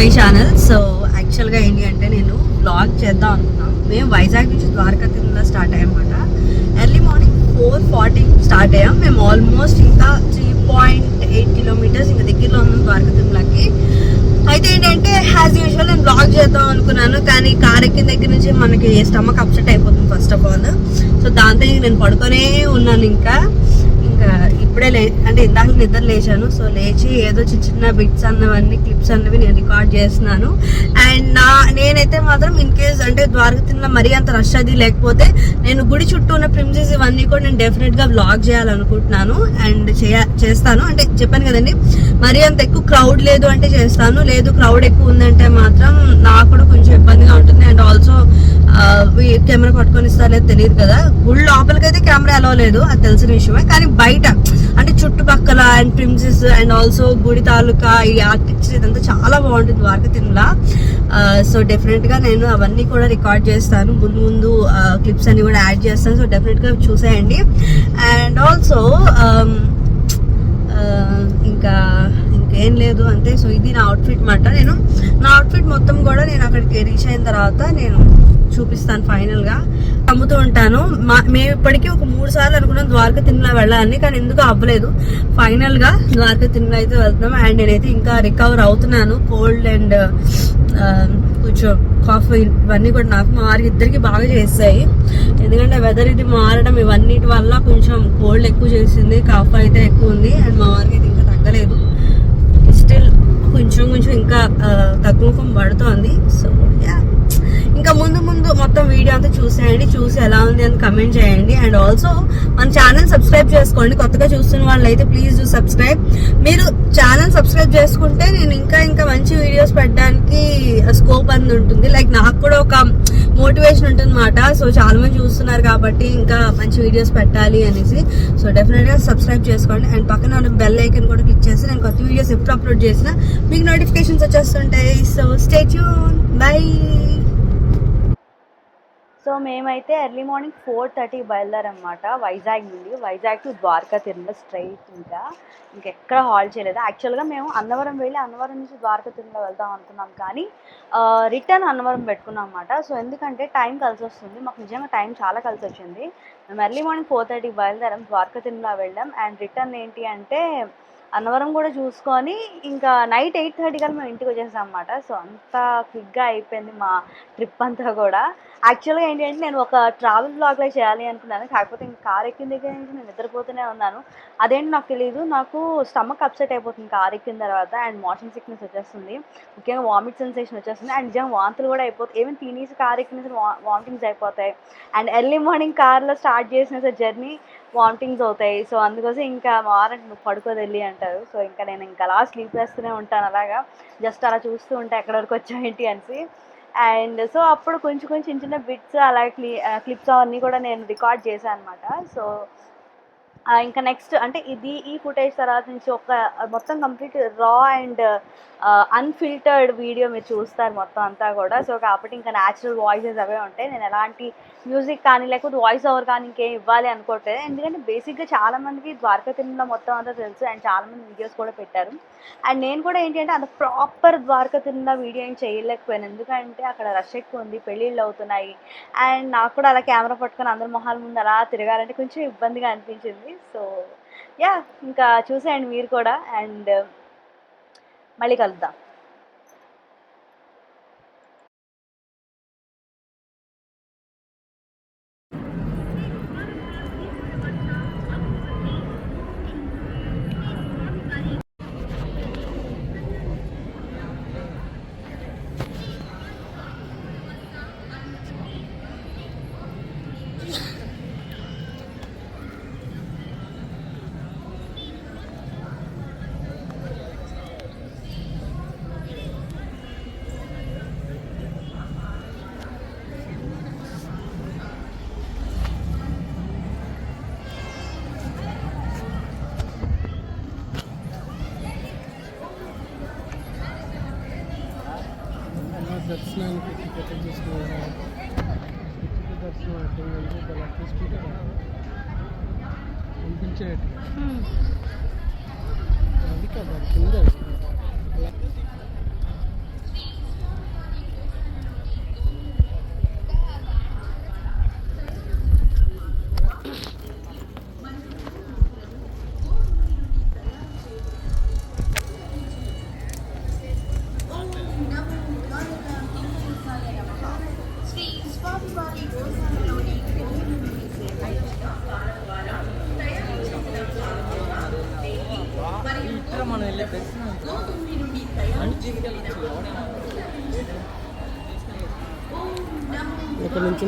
My channel so యాక్చువల్గా ఏంటి అంటే నేను బ్లాగ్ చేద్దాం అనుకున్నాను మేము వైజాగ్ నుంచి Dwaraka Tirumala start అయ్యామన్నమాట early morning four forty start అయ్యాం. మేము ఆల్మోస్ట్ ఇంకా త్రీ పాయింట్ ఎయిట్ కిలోమీటర్స్ ఇంకా దగ్గరలో ఉన్నాం ద్వారకా తిరుమలకి. అయితే ఏంటంటే యాజ్ యూజువల్ నేను బ్లాగ్ చేద్దాం అనుకున్నాను. కానీ కార్ ఎక్కిన దగ్గర నుంచి మనకి స్టమక్ అప్సెట్ అయిపోతుంది ఫస్ట్ ఆఫ్ ఆల్ సో దాంతో నేను పడుకొనే ఉన్నాను ఇంకా. ఇంకా ఇప్పుడే లే అంటే ఇందాక నిద్ర లేచాను. సో లేచి ఏదో చిన్న చిన్న బిట్స్ అన్నవన్నీ క్లిప్స్ అన్నవి నేను రికార్డ్ చేస్తున్నాను. అండ్ నా నేనైతే మాత్రం ఇన్ కేస్ అంటే ద్వారక తిన్న మరీ అంత రష్ అది లేకపోతే నేను గుడి చుట్టూ ఉన్న ప్రిమ్సెస్ ఇవన్నీ కూడా నేను డెఫినెట్గా బ్లాగ్ చేయాలనుకుంటున్నాను. అండ్ చేయ చేస్తాను. అంటే చెప్పాను కదండి మరీ అంత ఎక్కువ క్రౌడ్ లేదు అంటే చేస్తాను. లేదు క్రౌడ్ ఎక్కువ ఉందంటే మాత్రం నాకు కూడా కొంచెం ఇబ్బందిగా ఉంటుంది. అండ్ ఆల్సో కెమెరా పట్టుకొని ఇస్తారో తెలియదు కదా. గుడి లోపలికైతే కెమెరా అలవలేదు అది తెలిసిన విషయమే. కానీ బయట బయట. అంటే చుట్టుపక్కల అండ్ ప్రిమ్సెస్ అండ్ ఆల్సో గుడి తాలూకా ఈ ఆర్కిటెక్చర్ ఇదంతా చాలా బాగుంటుంది ద్వారక తిరుమల సో డెఫినెట్గా నేను అవన్నీ కూడా రికార్డ్ చేస్తాను. ముందు ముందు క్లిప్స్ అన్ని కూడా యాడ్ చేస్తాను. సో డెఫినెట్గా చూసేయండి. అండ్ um, ఆల్సో ఇంకా ఇంకేం లేదు అంతే. సో ఇది నా అవుట్ఫిట్ మాట. నేను నా అవుట్ఫిట్ మొత్తం కూడా నేను అక్కడికి రీచ్ అయిన తర్వాత నేను చూపిస్తాను ఫైనల్గా. అమ్ముతూ ఉంటాను. మా- మేము ఇప్పటికీ ఒక మూడు సార్లు అనుకున్నాం ద్వారక తిరుమల వెళ్ళాలని కానీ ఎందుకు అవ్వలేదు. ఫైనల్గా ద్వారకా తిరుమల అయితే వెళ్తున్నాం. అండ్ నేనైతే ఇంకా రికవర్ అవుతున్నాను. కోల్డ్ అండ్ కొంచెం కాఫ్ ఇవన్నీ కూడా నాకు మా ఇద్దరికి బాగా చేస్తాయి ఎందుకంటే వెదర్ ఇది మారడం ఇవన్నిటి వల్ల కొంచెం కోల్డ్ ఎక్కువ చేసింది. కాఫ్ అయితే ఎక్కువ ఉంది. అండ్ మా వారికి అయితే ఇంకా తగ్గలేదు. స్టిల్ కొంచెం కొంచెం ఇంకా ఆ, తగ్గుముఖం పడుతోంది. సో ఇంకా ముందు ముందు మొత్తం వీడియో అంతా చూసేయండి చూసి ఎలా ఉంది అని కమెంట్ చేయండి. అండ్ ఆల్సో మన ఛానల్ సబ్స్క్రైబ్ చేసుకోండి. కొత్తగా చూస్తున్న వాళ్ళు అయితే ప్లీజ్ డూ సబ్స్క్రైబ్ మీరు ఛానల్ సబ్స్క్రైబ్ చేసుకుంటే నేను ఇంకా ఇంకా మంచి వీడియోస్ పెట్టడానికి స్కోప్ అనేది ఉంటుంది. లైక్ నాకు కూడా ఒక మోటివేషన్ ఉంటుందన్నమాట. సో చాలా మంది చూస్తున్నారు కాబట్టి ఇంకా మంచి వీడియోస్ పెట్టాలి అనేసి. సో డెఫినెట్గా సబ్స్క్రైబ్ చేసుకోండి. అండ్ పక్కన ఉన్న బెల్ ఐకన్ కూడా క్లిక్ చేసి నేను కొత్త వీడియోస్ ఎప్పుడు అప్లోడ్ చేసినా మీకు notifications వచ్చేస్తుంటాయి. So stay tuned bye so మేమైతే ఎర్లీ మార్నింగ్ ఫోర్ థర్టీ బయలుదేరమాట వైజాగ్ నుండి. వైజాగ్ టు ద్వారకా తిరుమల స్ట్రైట్ ఇంకా. ఇంకెక్కడ హాల్ చేయలేదు. యాక్చువల్గా మేము అన్నవరం వెళ్ళి అన్నవరం నుంచి ద్వారకా తిరుమల వెళ్దాం అనుకున్నాం కానీ రిటర్న్ అన్నవరం పెట్టుకున్నాం అనమాట సో ఎందుకంటే టైం కలిసి వస్తుంది. మాకు నిజంగా టైం చాలా కలిసి వచ్చింది. మేము ఎర్లీ మార్నింగ్ ఫోర్ థర్టీకి బయలుదేరాం ద్వారకా తిరుమల వెళ్ళాం. అండ్ రిటర్న్ ఏంటి అంటే అన్నవరం కూడా చూసుకొని ఇంకా నైట్ ఎయిట్ థర్టీ కల్లా మేము ఇంటికి వచ్చేసాం అనమాట సో అంత క్విక్గా అయిపోయింది మా ట్రిప్ అంతా కూడా. యాక్చువల్గా ఏంటంటే నేను ఒక ట్రావెల్ బ్లాగ్లో చేయాలి అనుకున్నాను. కాకపోతే ఇంకా కార్ ఎక్కిన దగ్గర నుంచి నేను నిద్రపోతూనే ఉన్నాను. అదేంటి నాకు తెలియదు నాకు స్టమక్ అప్సెట్ అయిపోతుంది కార్ ఎక్కిన తర్వాత అండ్ మోషన్ సిక్నెస్ వచ్చేస్తుంది. ముఖ్యంగా వామిట్ సెన్సేషన్ వచ్చేస్తుంది. అండ్ నిజంగా వాంతులు కూడా అయిపోతాయి ఏమైనా తినేసి కార్ ఎక్కిన సరే వామిటింగ్స్ అయిపోతాయి. అండ్ ఎర్లీ మార్నింగ్ కార్లో స్టార్ట్ చేసిన సరే జర్నీ వామిటింగ్స్ అవుతాయి. సో అందుకోసం ఇంకా మా నువ్వు పడుకోదెళ్ళి అంటారు. సో ఇంకా నేను ఇంకా అలా స్లీప్ వేస్తూనే ఉంటాను అలాగా. జస్ట్ అలా చూస్తూ ఉంటే ఎక్కడి వరకు వచ్చాయేంటి అనేసి. అండ్ సో అప్పుడు కొంచెం కొంచెం చిన్న చిన్న బిట్స్ అలా క్లీ క్లిప్స్ అవన్నీ కూడా నేను రికార్డ్ చేశాను అనమాట సో ఇంకా నెక్స్ట్ అంటే ఇది ఈ ఫుటేజ్ తర్వాత నుంచి ఒక మొత్తం కంప్లీట్ రా అండ్ అన్ఫిల్టర్డ్ వీడియో మీరు చూస్తారు మొత్తం అంతా కూడా. సో కాబట్టి ఇంకా న్యాచురల్ వాయిసెస్ అవే ఉంటాయి. నేను ఎలాంటి మ్యూజిక్ కానీ లేకపోతే వాయిస్ ఓవర్ కానీ ఇంకేం ఇవ్వాలి అనుకోవట్లేదు ఎందుకంటే బేసిక్గా చాలామందికి ద్వారకా తిరుమల మొత్తం అంతా తెలుసు అండ్ చాలామంది వీడియోస్ కూడా పెట్టారు. అండ్ నేను కూడా ఏంటి అంటే అంత ప్రాపర్ ద్వారకా తిరుమల వీడియో ఏం చేయలేకపోయాను. ఎందుకంటే అక్కడ రష్ ఎక్కువ ఉంది పెళ్ళిళ్ళు అవుతున్నాయి. అండ్ నాకు కూడా అలా కెమెరా పట్టుకొని అందరి మొహాల ముందు అలా తిరగాలంటే కొంచెం ఇబ్బందిగా అనిపించింది. సో యా ఇంకా చూసేయండి మీరు కూడా. అండ్ uh, మళ్ళీ కలుద్దాం. దర్శనానికి టికెట్ తీసుకున్నాను. టికెట్ దర్శనం కలిసి అలా తీసుకుంటే పంపించేట అది కదా కింద.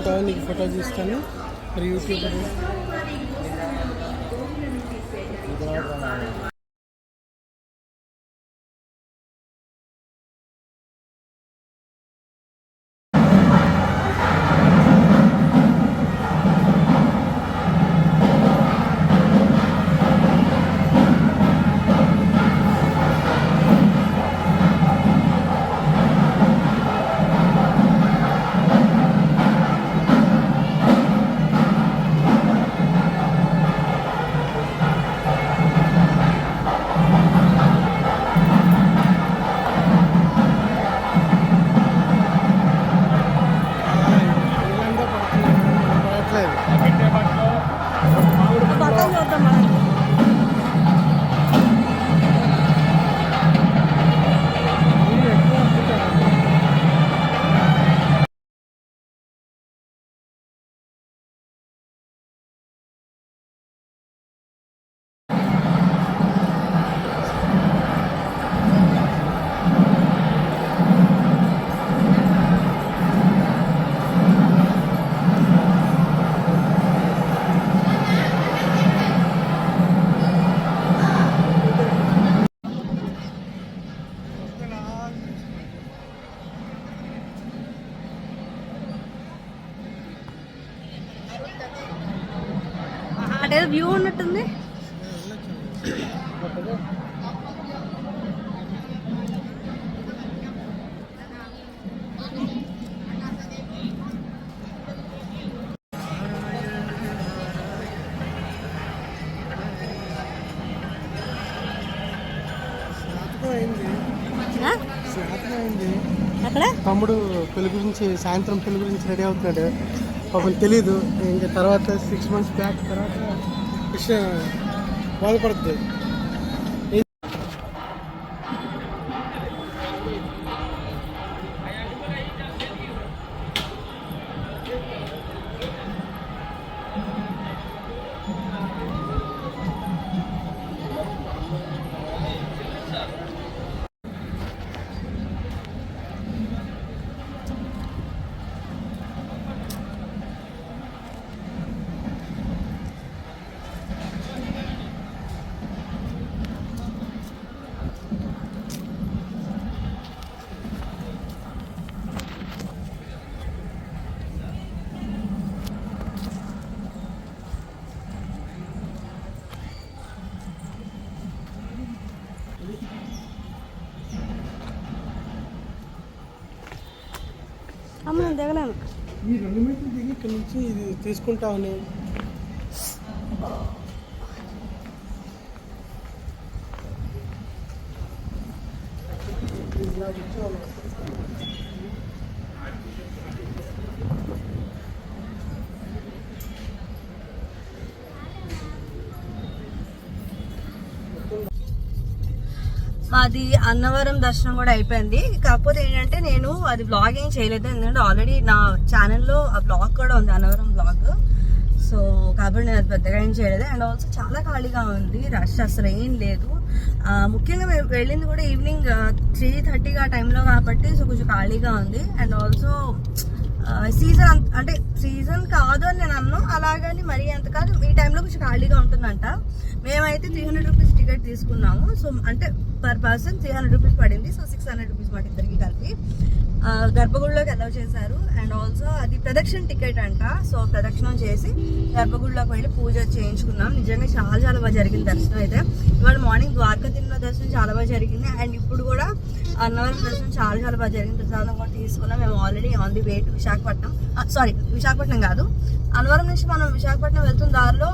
కావాలి నీకు ఫోటో తీస్తాను. మరి యూట్యూబ్ తమ్ముడు పెళ్ళి గురించి సాయంత్రం పెళ్ళి గురించి రెడీ అవుతున్నాడు. పాపం తెలీదు. ఇంకా తర్వాత సిక్స్ మంత్స్ బ్యాక్ తర్వాత విషయం బాధపడుతుంది అమ్మ నేను దిగలేను. ఈ రెండు మీటర్లు దిగి ఇక్కడ నుంచి ఇది తీసుకుంటావు నేను ఇలా మాది అన్నవరం దర్శనం కూడా అయిపోయింది. కాకపోతే ఏంటంటే నేను అది బ్లాగ్ ఏం చేయలేదు. ఎందుకంటే ఆల్రెడీ నా ఛానల్లో ఆ బ్లాగ్ కూడా ఉంది అన్నవరం బ్లాగ్ సో కాబట్టి నేను అది పెద్దగా ఏం చేయలేదు. అండ్ ఆల్సో చాలా ఖాళీగా ఉంది. రష్ అసలు ఏం లేదు. ముఖ్యంగా మేము వెళ్ళింది కూడా ఈవినింగ్ త్రీ థర్టీగా టైంలో కాబట్టి సో కొంచెం ఖాళీగా ఉంది. అండ్ ఆల్సో సీజన్ అంటే సీజన్ కాదు అని నేను అన్నాను అలాగని మరీ అంత కాదు. ఈ టైంలో కొంచెం ఖాళీగా ఉంటుందంట. మేమైతే త్రీ హండ్రెడ్ రూపీస్ టికెట్ తీసుకున్నాము. సో అంటే per person three hundred rupees పడింది. సో సిక్స్ హండ్రెడ్ రూపీస్ మాకు ఇద్దరికి కలిపి గర్భగుడిలోకి అలౌ చేశారు. అండ్ ఆల్సో అది ప్రదక్షిణ టికెట్ అంట. సో ప్రదక్షిణం చేసి గర్భగుడిలోకి వెళ్ళి పూజ చేయించుకున్నాం. నిజంగా చాలా చాలా బాగా జరిగింది దర్శనం అయితే. ఇవాళ మార్నింగ్ ద్వారక తిరుమల దర్శనం చాలా బాగా జరిగింది. అండ్ ఇప్పుడు కూడా అన్నవరం దర్శనం చాలా చాలా బాగా జరిగింది. ప్రసాదం కూడా తీసుకున్నాం. మేము already on the way to Visakhapatnam. Sorry Visakhapatnam కాదు. అన్నవరం నుంచి మనం విశాఖపట్నం వెళ్తున్న దారిలో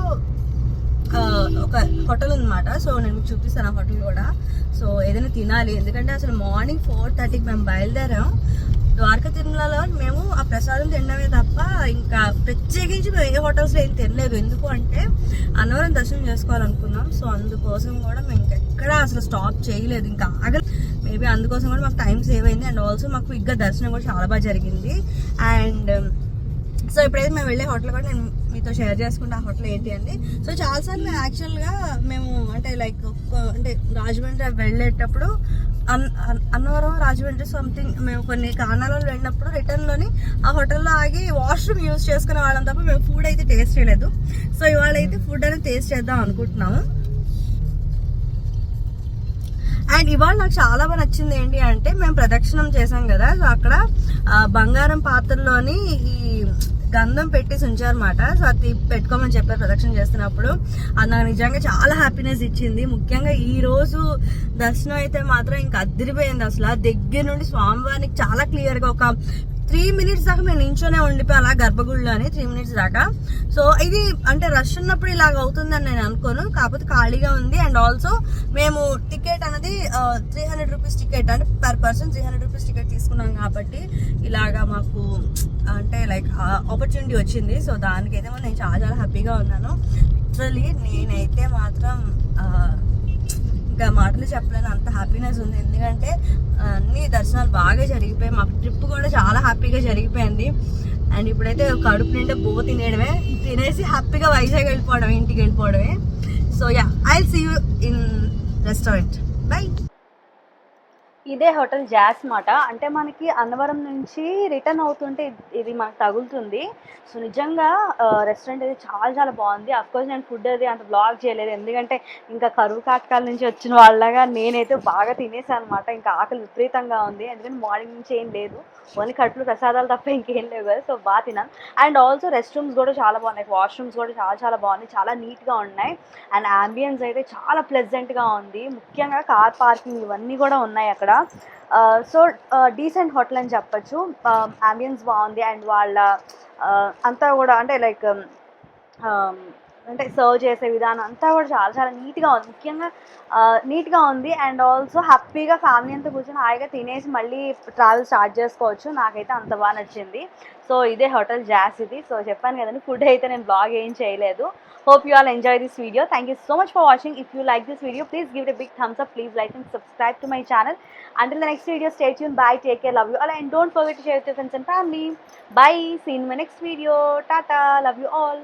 ఒక హోటల్ ఉందన్నమాట. సో నేను మీకు చూపిస్తాను ఆ హోటల్ కూడా. సో ఏదైనా తినాలి. ఎందుకంటే అసలు మార్నింగ్ ఫోర్ థర్టీకి మేము బయలుదేరాం. ద్వారకా తిరుమలలో మేము ఆ ప్రసాదం తినడమే తప్ప ఇంకా ప్రత్యేకించి మేము ఏ హోటల్స్లో ఏం తినలేదు. ఎందుకు అంటే అన్నవరం దర్శనం చేసుకోవాలనుకున్నాం. సో అందుకోసం కూడా మేము ఇంకెక్కడ అసలు స్టాప్ చేయలేదు. ఇంకా ఆగ మేబీ అందుకోసం కూడా మాకు టైం సేవ్ అయింది. అండ్ ఆల్సో మాకు ఇంకా దర్శనం కూడా చాలా బాగా జరిగింది. అండ్ సో um, ఇప్పుడైతే మేము వెళ్ళే హోటల్ కూడా నేను మీతో షేర్ చేసుకుంటే. ఆ హోటల్ ఏంటి అండి సో చాలాసార్లు మేము యాక్చువల్గా మేము అంటే లైక్ అంటే రాజమండ్రి వెళ్ళేటప్పుడు అన్నవరం రాజమండ్రి సంథింగ్ మేము కొన్ని కారణాలలో వెళ్ళినప్పుడు రిటర్న్లోని ఆ హోటల్లో ఆగి వాష్రూమ్ యూజ్ చేసుకునే వాళ్ళం తప్ప మేము ఫుడ్ అయితే టేస్ట్ చేయలేదు. సో ఇవాళ అయితే ఫుడ్ అనేది టేస్ట్ చేద్దాం అనుకుంటున్నాము. అండ్ ఇవాళ నాకు చాలా బాగా నచ్చింది ఏంటి అంటే మేము ప్రదక్షిణం చేసాం కదా. సో అక్కడ బంగారం పాత్రలోని ఈ గంధం పెట్టేసి ఉంచారన్నమాట సో అది పెట్టుకోమని చెప్పారు ప్రదక్షిణ చేస్తున్నప్పుడు. అది నాకు నిజంగా చాలా హ్యాపీనెస్ ఇచ్చింది. ముఖ్యంగా ఈ రోజు దర్శనం అయితే మాత్రం ఇంకా అదిరిపోయింది అసలు. ఆ దగ్గర నుండి స్వామివారికి చాలా క్లియర్గా ఒక త్రీ మినిట్స్ దాకా మేము నించోనే ఉండిపోయి అలా త్రీ మినిట్స్ దాకా. సో ఇది అంటే రష్ ఉన్నప్పుడు ఇలాగ అవుతుందని నేను అనుకోను. కాకపోతే ఖాళీగా ఉంది. అండ్ ఆల్సో మేము టికెట్ అనేది త్రీ హండ్రెడ్ రూపీస్ టికెట్ అంటే per person three hundred rupees ticket తీసుకున్నాం కాబట్టి ఇలాగా మాకు అంటే లైక్ ఆపర్చునిటీ వచ్చింది. సో దానికైతే మనం నేను చాలా చాలా హ్యాపీగా ఉన్నాను. లిటరలీ నేనైతే మాత్రం ఇంకా మాటలు చెప్పలేను అంత హ్యాపీనెస్ ఉంది. ఎందుకంటే అన్ని దర్శనాలు బాగా జరిగిపోయాయి. మా ట్రిప్ కూడా చాలా హ్యాపీగా జరిగిపోయింది. అండ్ ఇప్పుడైతే కడుపు నిండా బో తినేయడమే. తినేసి హ్యాపీగా వైజాగ్ వెళ్ళిపోవడమే ఇంటికి వెళ్ళిపోవడమే. So ya I see you in restaurant bye ఇదే హోటల్ జాస్ మాట. అంటే మనకి అన్నవరం నుంచి రిటర్న్ అవుతుంటే ఇది- మనకు తగులుతుంది. సో నిజంగా రెస్టారెంట్ అయితే చాలా చాలా బాగుంది. కోర్స్ నేను ఫుడ్ అది అంత బ్లాగ్ చేయలేదు. ఎందుకంటే ఇంకా కరువు కాటకాల నుంచి వచ్చిన వాళ్ళగా నేనైతే బాగా తినేసాను అనమాట ఇంకా ఆకలి విపరీతంగా ఉంది. ఎందుకంటే మార్నింగ్ నుంచి ఏం లేదు. ఓన్లీ కట్లు ప్రసాదాలు తప్ప ఇంకేం లేవు కదా. సో బాగా తిన్నాను. అండ్ ఆల్సో రెస్ట్ రూమ్స్ కూడా చాలా బాగున్నాయి. వాష్రూమ్స్ కూడా చాలా చాలా బాగున్నాయి. చాలా నీట్గా ఉన్నాయి. అండ్ అంబియన్స్ అయితే చాలా ప్లెజెంట్గా ఉంది. ముఖ్యంగా కార్ పార్కింగ్ ఇవన్నీ కూడా ఉన్నాయి అక్కడ. సో డీసెంట్ హోటల్ అని చెప్పొచ్చు. Um, అంబియన్స్ బాగుంది అండ్ వాళ్ళ uh, అంతా కూడా అంటే లైక్ um, um, అంటే సర్వ్ చేసే విధానం అంతా కూడా చాలా చాలా నీట్గా ఉంది. ముఖ్యంగా నీట్గా ఉంది. అండ్ ఆల్సో హ్యాపీగా ఫ్యామిలీ అంతా కూర్చొని హాయిగా తినేసి మళ్ళీ ట్రావెల్ స్టార్ట్ చేసుకోవచ్చు. నాకైతే అంత బాగా నచ్చింది. సో ఇదే హోటల్ జాస్ ఇది. సో చెప్పాను కదండి ఫుడ్ అయితే నేను బ్లాగ్ ఏం చేయలేదు. Hope you all enjoy this video thank you so much for watching if you like this video please give a big thumbs up please like and subscribe to my channel until the next video stay tune bye take care love you all and don't forget share with friends and family bye seen my next video Tata love you all